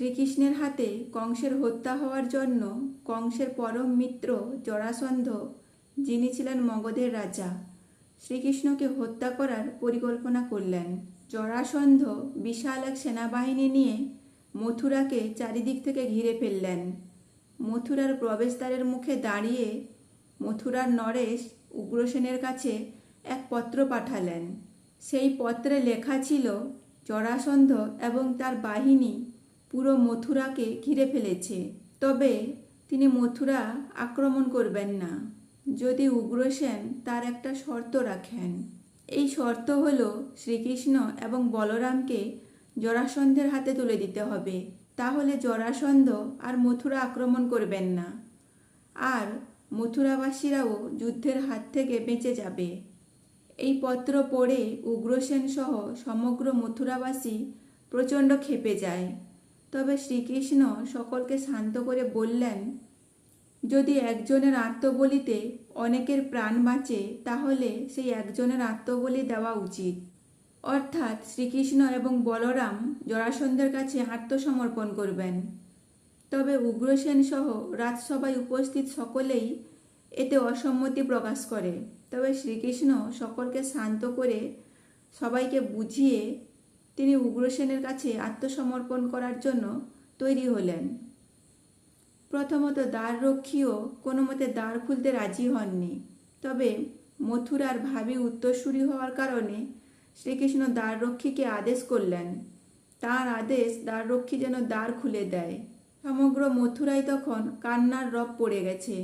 শ্রীকৃষ্ণের হাতে কংসের হত্যা হওয়ার জন্য কংসের পরম মিত্র জরাসন্ধ, যিনি ছিলেন মগধের রাজা, শ্রীকৃষ্ণকে হত্যা করার পরিকল্পনা করলেন। জরাসন্ধ বিশাল এক সেনাবাহিনী নিয়ে মথুরাকে চারিদিক থেকে ঘিরে ফেললেন। মথুরার প্রবেশদ্বারের মুখে দাঁড়িয়ে মথুরার নরেশ উগ্রসেনের কাছে এক পত্র পাঠালেন। সেই পত্রে লেখা ছিল, জরাসন্ধ এবং তার বাহিনী পুরো মথুরাকে ঘিরে ফেলেছে। তবে তিনি মথুরা আক্রমণ করবেন না। যদি উগ্রসেন তার একটা শর্ত রাখেন। এই শর্ত হলো শ্রীকৃষ্ণ এবং বলরামকে জরাসন্ধের হাতে তুলে দিতে হবে। তাহলে জরাসন্ধ আর মথুরা আক্রমণ করবেন না। আর মথুরাবাসীরাও যুদ্ধের হাত থেকে বেঁচে যাবে। এই পত্র পড়ে উগ্রসেন সহ সমগ্র মথুরাবাসী প্রচণ্ড ক্ষেপে যায়। তবে শ্রীকৃষ্ণ সকলকে শান্ত করে বললেন, যদি একজনের আত্মবলিতে অনেকের প্রাণ বাঁচে, তাহলে সেই একজনের আত্মবলি দেওয়া উচিত। অর্থাৎ শ্রীকৃষ্ণ এবং বলরাম জরাসন্ধের কাছে আত্মসমর্পণ করবেন। তবে উগ্রসেন সহ রাজসভায় উপস্থিত সকলেই এতে অসম্মতি প্রকাশ করে। তবে শ্রীকৃষ্ণ সকলকে শান্ত করে সবাইকে বুঝিয়ে তিনি উগ্রসেনের কাছে আত্মসমর্পণ করার জন্য তৈরি হলেন। প্রথমত দ্বাররক্ষীও কোনো মতে দ্বার খুলতে রাজি হননি। তবে মথুরার ভাবি উত্তরসূরি হওয়ার কারণে শ্রীকৃষ্ণ দ্বাররক্ষীকে আদেশ করলেন। তার আদেশ দ্বাররক্ষী যেন দ্বার খুলে দেয়। সমগ্র মথুরায় তখন কান্নার রব পড়ে গেছে।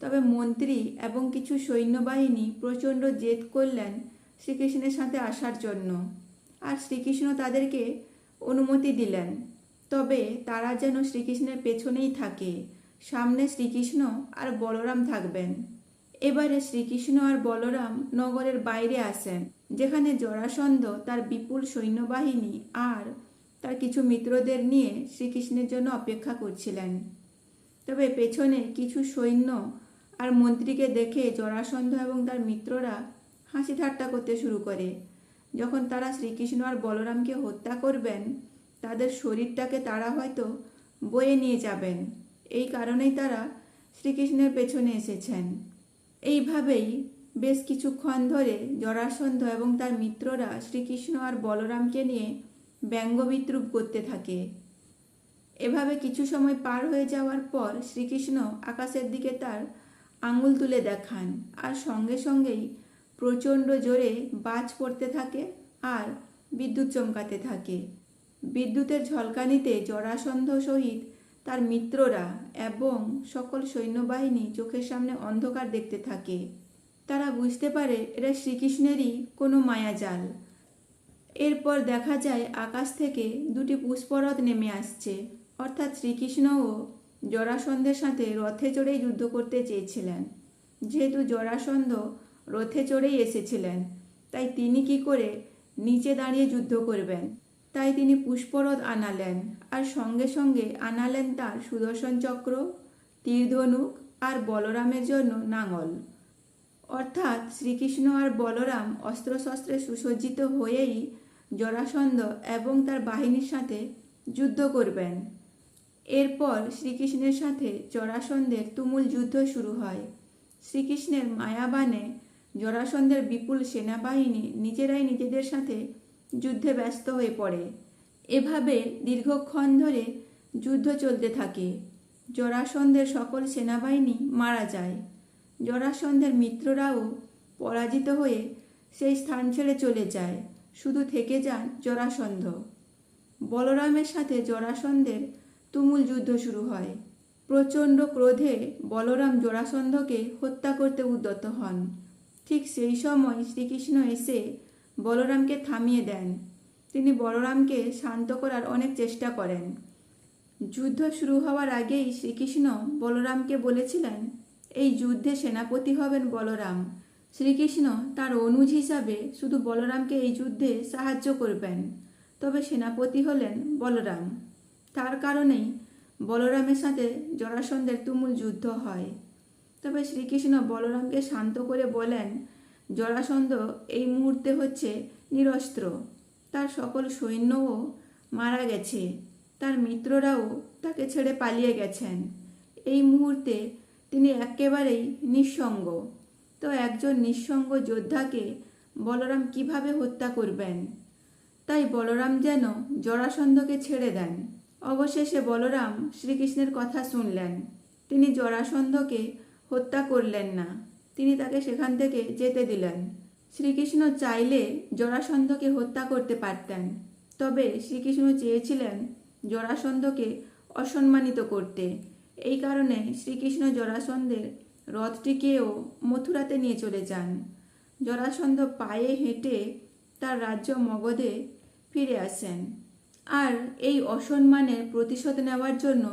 তবে মন্ত্রী এবং কিছু সৈন্যবাহিনী প্রচণ্ড জেদ করলেন শ্রীকৃষ্ণের সাথে আসার জন্য। আর শ্রীকৃষ্ণ তাদেরকে অনুমতি দিলেন। তবে তারা যেন শ্রীকৃষ্ণের পেছনেই থাকে। সামনে শ্রীকৃষ্ণ আর বলরাম থাকবেন। এবারে শ্রীকৃষ্ণ আর বলরাম নগরের বাইরে আসেন যেখানে জরাসন্ধ তার বিপুল সৈন্যবাহিনী আর তার কিছু মিত্রদের নিয়ে শ্রীকৃষ্ণের জন্য অপেক্ষা করছিলেন। তবে পেছনে কিছু সৈন্য আর মন্ত্রীকে দেখে জরাসন্ধ এবং তার মিত্ররা হাসি ঠাট্টা করতে শুরু করে। যখন তারা শ্রীকৃষ্ণ আর বলরামকে হত্যা করবেন, তাদের শরীরটাকে তারা হয়তো বয়ে নিয়ে যাবেন। এই কারণেই তারা শ্রীকৃষ্ণের পেছনে এসেছেন। এইভাবেই বেশ কিছুক্ষণ ধরে জরাসন্ধ এবং তার মিত্ররা শ্রীকৃষ্ণ আর বলরামকে নিয়ে ব্যঙ্গ বিদ্রুপ করতে থাকে। এভাবে কিছু সময় পার হয়ে যাওয়ার পর শ্রীকৃষ্ণ আকাশের দিকে তার আঙুল তুলে দেখান আর সঙ্গে সঙ্গেই প্রচণ্ড জোরে বাজ পড়তে থাকে আর বিদ্যুৎ চমকাতে থাকে। বিদ্যুতের ঝলকানিতে জরাসন্ধ সহিত তার মিত্ররা এবং সকল সৈন্যবাহিনী চোখের সামনে অন্ধকার দেখতে থাকে। তারা বুঝতে পারে এটা শ্রীকৃষ্ণেরই কোনো মায়াজাল। এরপর দেখা যায় আকাশ থেকে দুটি পুষ্পরথ নেমে আসছে। অর্থাৎ শ্রীকৃষ্ণও জরাসন্ধের সাথে রথে চড়েই যুদ্ধ করতে চেয়েছিলেন। যেহেতু জরাসন্ধ রথে চড়েই এসেছিলেন। তাই তিনি কি করে নিচে দাঁড়িয়ে যুদ্ধ করবেন? তাই তিনি পুষ্পরথ আনালেন আর সঙ্গে সঙ্গে আনালেন তার সুদর্শন চক্র, তীরধনুক আর বলরামের জন্য নাঙল। অর্থাৎ শ্রীকৃষ্ণ আর বলরাম অস্ত্রশস্ত্রে সুসজ্জিত হয়েই জরাসন্ধ এবং তার বাহিনীর সাথে যুদ্ধ করবেন। এরপর শ্রীকৃষ্ণের সাথে জরাসন্ধের তুমুল যুদ্ধ শুরু হয়। শ্রীকৃষ্ণের মায়াবানে জরাসন্ধের বিপুল সেনাবাহিনী নিজেরাই নিজেদের সাথে যুদ্ধে ব্যস্ত হয়ে পড়ে। এভাবে দীর্ঘক্ষণ ধরে যুদ্ধ চলতে থাকে। জরাসন্ধের সকল সেনাবাহিনী মারা যায়। জরাসন্ধের মিত্ররাও পরাজিত হয়ে সেই স্থান ছেড়ে চলে যায়। শুধু থেকে যান জরাসন্ধ। বলরামের সাথে জরাসন্ধের তুমুল যুদ্ধ শুরু হয়। প্রচণ্ড ক্রোধে বলরাম জরাসন্ধকে হত্যা করতে উদ্যত হন। ঠিক সেই সময় শ্রীকৃষ্ণ এসে বলরামকে থামিয়ে দেন। তিনি বলরামকে শান্ত করার অনেক চেষ্টা করেন। যুদ্ধ শুরু হওয়ার আগেই শ্রীকৃষ্ণ বলরামকে বলেছিলেন, এই যুদ্ধে সেনাপতি হবেন বলরাম। শ্রীকৃষ্ণ তার অনুজ হিসাবে শুধু বলরামকে এই যুদ্ধে সাহায্য করবেন। তবে সেনাপতি হলেন বলরাম। তার কারণেই বলরামের সাথে জরাসন্ধের তুমুল যুদ্ধ হয়। তবে শ্রীকৃষ্ণ বলরামকে শান্ত করে বলেন, জরাসন্ধ, এই মুহূর্তে হচ্ছে নিরস্ত্র। তার সকল সৈন্যও মারা গেছে। তার মিত্ররাও তাকে ছেড়ে পালিয়ে গেছেন। এই মুহূর্তে তিনি একেবারেই নিঃসঙ্গ। তো একজন নিঃসঙ্গ যোদ্ধাকে বলরাম কীভাবে হত্যা করবেন? তাই বলরাম যেন জরাসন্ধকে ছেড়ে দেন। অবশেষে বলরাম শ্রীকৃষ্ণের কথা শুনলেন। তিনি জরাসন্ধকে হত্যা করলেন না। তিনি তাকে সেখান থেকে যেতে দিলেন। শ্রীকৃষ্ণ চাইলে জরাসন্ধকে হত্যা করতে পারতেন, তবে শ্রীকৃষ্ণ চেয়েছিলেন জরাসন্ধকে অসম্মানিত করতে। এই কারণে শ্রীকৃষ্ণ জরাসন্ধের রথটিকেও মথুরাতে নিয়ে চলে যান। জরাসন্ধ পায়ে হেঁটে তার রাজ্য মগধে ফিরে আসেন। আর এই অসম্মানের প্রতিশোধ নেওয়ার জন্য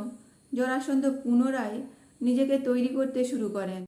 জরাসন্ধ পুনরায় নিজেকে তৈরি করতে শুরু করেন।